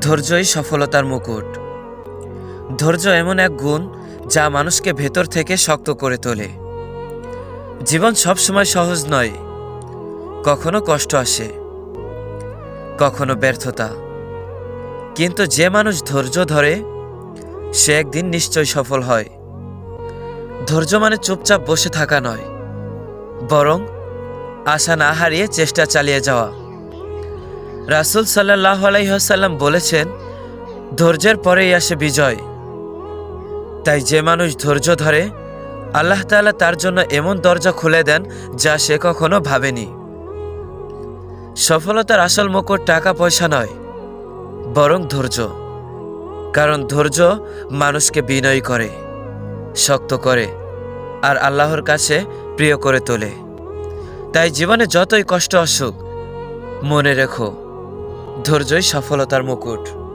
ধৈর্যই সফলতার মুকুট। ধৈর্য এমন এক গুণ যা মানুষকে ভেতর থেকে শক্ত করে তোলে। জীবন সবসময় সহজ নয়, কখনো কষ্ট আসে, কখনো ব্যর্থতা। কিন্তু যে মানুষ ধৈর্য ধরে, সে একদিন নিশ্চয় সফল হয়। ধৈর্য মানে চুপচাপ বসে থাকা নয়, বরং আশা না হারিয়ে চেষ্টা চালিয়ে যাওয়া। রাসুল সাল্লাহ আলাইসাল্লাম বলেছেন, ধৈর্যের পরেই আসে বিজয়। তাই যে মানুষ ধৈর্য ধরে, আল্লাহ তাআলা তার জন্য এমন দরজা খুলে দেন যা সে কখনো ভাবেনি। সফলতার আসল মুকুট টাকা পয়সা নয়, বরং ধৈর্য। কারণ ধৈর্য মানুষকে বিনয় করে, শক্ত করে, আর আল্লাহর কাছে প্রিয় করে তোলে। তাই জীবনে যতই কষ্ট আসুক, মনে রেখো ধৈর্যই সফলতার মুকুট।